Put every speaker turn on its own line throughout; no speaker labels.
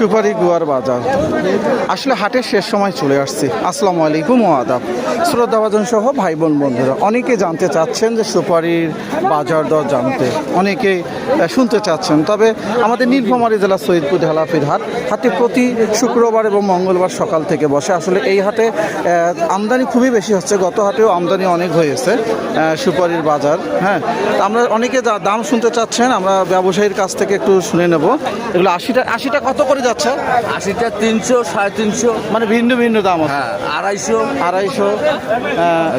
সুপারি গুয়ার বাজার। আসলে হাটের শেষ সময় চলে আসছি। আসসালামু আলাইকুম ও আদাব। শ্রদ্ধাভাজন সহ ভাই বোন বন্ধুরা, অনেকে জানতে চাচ্ছেন যে সুপারির বাজার দর জানতে। অনেকে শুনতে চাচ্ছেন। তবে আমাদের নীলফামারী জেলা সৈয়দপুর হেলাফির হাট, হাটে প্রতি শুক্রবার এবং মঙ্গলবার সকাল থেকে বসে। আসলে এই হাটে আমদানি খুবই বেশি হচ্ছে। গত হাটেও আমদানি অনেক হয়েছে সুপারির বাজার। হ্যাঁ আমরা অনেকে দাম শুনতে চাচ্ছেন, আমরা ব্যবসায়ীর কাছ থেকে একটু শুনে নেব। এগুলো আশিটা আশিটা কত করে যাচ্ছে?
আশিটা তিনশো সাড়ে তিনশো।
মানে ভিন্ন ভিন্ন দাম আছে।
হ্যাঁ আড়াইশো।
আড়াইশো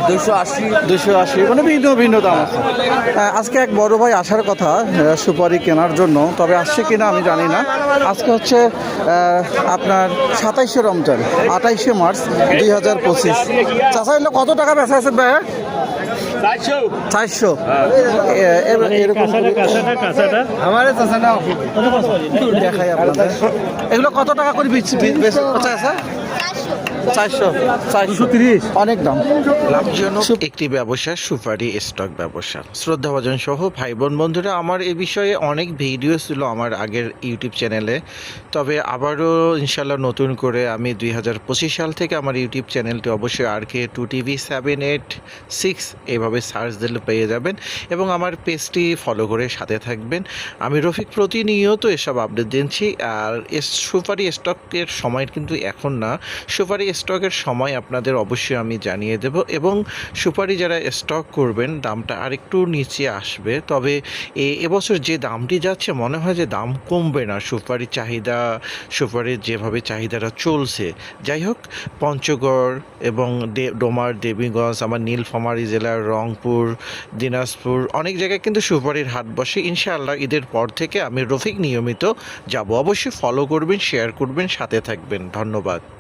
দুশো আশি।
দুশো আশি মানে ভিন্ন ভিন্ন দাম আছে। আজকে এক বড় ভাই আসার কথা সুপারি কেনার জন্য তবে আসছে কিনা আমি জানি না। আজকে হচ্ছে আপনার সাতাইশে রমজান আঠাইশে মার্চ দুই হাজার পঁচিশ। চাষা কত টাকা বেচা আছে ভাই চারশো। এরকম দেখাই আপনাদের। এগুলো কত টাকা করে বেচা বেচা আছে? চারশো। চারশো তিরিশ। অনেক দাম।
লাভজনক একটি ব্যবসা সুপারি স্টক ব্যবসা। শ্রদ্ধাভাজন সহ ভাই বোন বন্ধুরা আমার এ বিষয়ে অনেক ভিডিও ছিল আমার আগের ইউটিউব চ্যানেলে। তবে আবারও ইনশাল্লাহ নতুন করে আমি দুই হাজার পঁচিশ সাল থেকে আমার ইউটিউব চ্যানেলটি অবশ্যই R K two TV seven eight six এইভাবে সার্চ দিলে পেয়ে যাবেন এবং আমার পেজটি ফলো করে সাথে থাকবেন। আমি রফিক প্রতিনিয়ত এসব আপডেট দিচ্ছি আর সুপারি স্টকের সময় কিন্তু এখন না। সুপারি স্টকের সময় আপনাদের অবশ্যই আমি জানিয়ে দেব এবং সুপারি যারা স্টক করবেন, দামটা আরেকটু নিচে আসবে। তবে এবছর যে দামটি যাচ্ছে, মনে হয় যে দাম কমবে না। সুপারি চাহিদা, সুপারির যেভাবে চাহিদাটা চলছে। যাই হোক, পঞ্চগড় এবং ডোমার, দেবীগঞ্জ, আমার নীলফামারী জেলার রংপুর, দিনাজপুর, অনেক জায়গায় কিন্তু সুপারির হাট বসে। ইনশাআল্লাহ ঈদের পর থেকে আমি রফিক নিয়মিত যাব। অবশ্যই ফলো করবেন শেয়ার করবেন, সাথে থাকবেন। ধন্যবাদ।